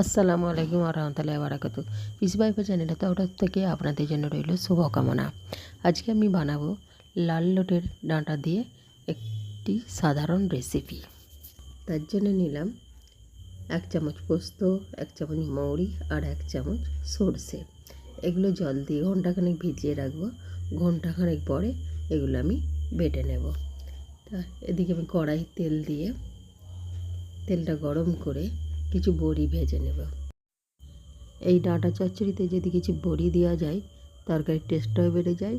আসসালামু আলাইকুম আরহামতুল্লাহ বারাকাতু পিসবাইফা চ্যানেলে ওটার থেকে আপনাদের জন্য রইল শুভকামনা। আজকে আমি বানাবো লাল লোটের ডাঁটা দিয়ে একটি সাধারণ রেসিপি তার জন্য নিলাম এক চামচ পোস্ত, এক চামচ মৌরি আর এক চামচ সর্ষে। এগুলো জল দিয়ে ঘন্টাখানেক ভিজিয়ে রাখব। ঘন্টাখানেক পরে এগুলো আমি বেটে নেব। তা এদিকে আমি কড়াই তেল দিয়ে তেলটা গরম করে কিছু বড়ি ভেজে নেব। এই ডাঁটা চচ্চড়িতে যদি কিছু বড়ি দেওয়া যায়, তরকারির টেস্টটাও বেড়ে যায়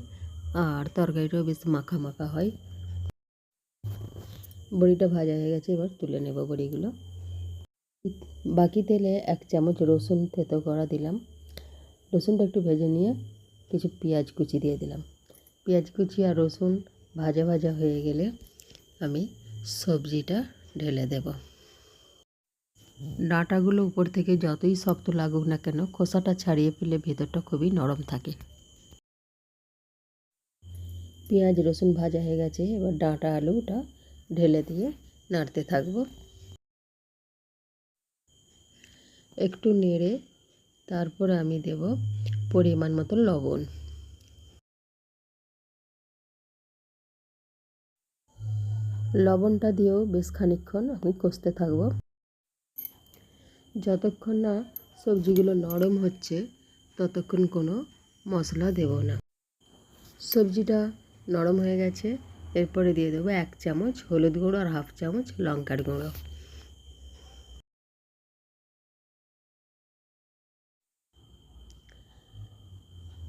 আর তরকারিটাও বেশ মাখা মাখা হয়। বড়িটা ভাজা হয়ে গেছে, এবার তুলে নেব বড়িগুলো। বাকি তেলে এক চামচ রসুন থেতো করা দিলাম। রসুনটা একটু ভেজে নিয়ে কিছু পেঁয়াজ কুচি দিয়ে দিলাম। পেঁয়াজ কুচি আর রসুন ভাজা ভাজা হয়ে গেলে আমি সবজিটা ঢেলে দেবো। ডাঁটাগুলো উপর থেকে যতই শক্ত লাগুক না কেন, খোসাটা ছাড়িয়ে ফেলে ভেতরটা খুবই নরম থাকে। পেঁয়াজ, রসুন ভাজা হয়ে গেছে, এবার ডাঁটা, আলুটা ঢেলে দিয়ে নাড়তে থাকব। একটু নেড়ে তারপর আমি দেব পরিমাণ মতো লবণ। লবণটা দিয়েও বেশ খানিক্ষণ আমি কষতে থাকব। যতক্ষণ না সবজিগুলো নরম হচ্ছে, ততক্ষণ কোনো মশলা দেব না। সবজিটা নরম হয়ে গেছে, এরপরে দিয়ে দেবো এক চামচ হলুদ গুঁড়ো আর হাফ চামচ লঙ্কার গুঁড়ো।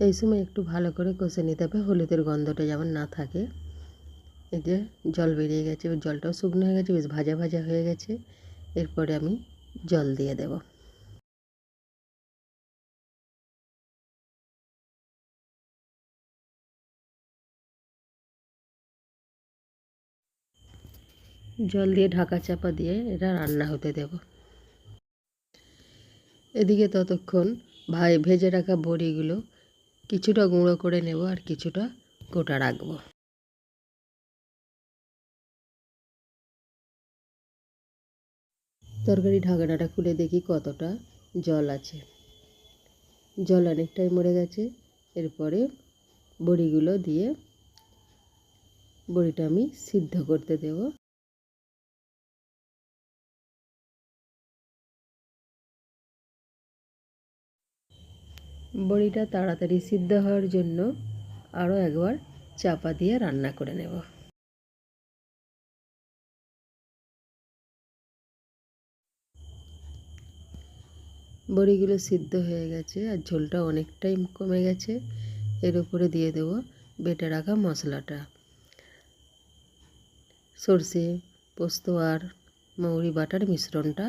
এই সময় একটু ভালো করে কষে নিতে হবে, হলুদের গন্ধটা যেমন না থাকে। এই যে জল বেরিয়ে গেছে জলটাও শুকনো হয়ে গেছে, বেশ ভাজা ভাজা হয়ে গেছে। এরপরে আমি জল দিয়ে দেব। জল দিয়ে ঢাকা চাপা দিয়ে এটা রান্না হতে দেব। এদিকে ততক্ষণ ভাই ভেজে রাখা বড়িগুলো কিছুটা গুঁড়ো করে নেব আর কিছুটা গোটা রাখব। তরকারি ঢাকনাটা খুলে দেখি কতটা জল আছে। জল অনেকটাই মরে গেছে। এরপরে বড়িগুলো দিয়ে বড়িটা আমি সিদ্ধ করতে দেব। বড়িটা তাড়াতাড়ি সিদ্ধ হওয়ার জন্য আরও একবার চাপা দিয়ে রান্না করে নেব। বড়িগুলো সিদ্ধ হয়ে গেছে আর ঝোলটা অনেকটাই কমে গেছে। এর উপরে দিয়ে দেবো বেটে রাখা মশলাটা। সর্ষে, পোস্ত আর মৌরি বাটার মিশ্রণটা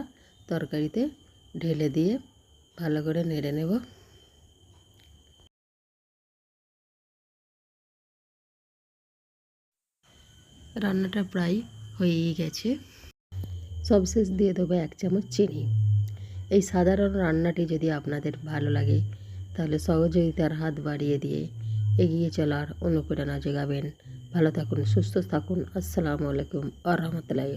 তরকারিতে ঢেলে দিয়ে ভালো করে নেড়ে নেব। রান্নাটা প্রায় হয়েই গেছে। সবশেষ দিয়ে দেবো এক চামচ চিনি। এই সাধারণ রান্নাটি যদি আপনাদের ভালো লাগে, তাহলে সহযোগিতার হাত বাড়িয়ে দিয়ে এগিয়ে চলার অনুপ্রেরণা যোগাবেন। ভালো থাকুন, সুস্থ থাকুন। আসসালামু আলাইকুম আ রহমতুল্লাহ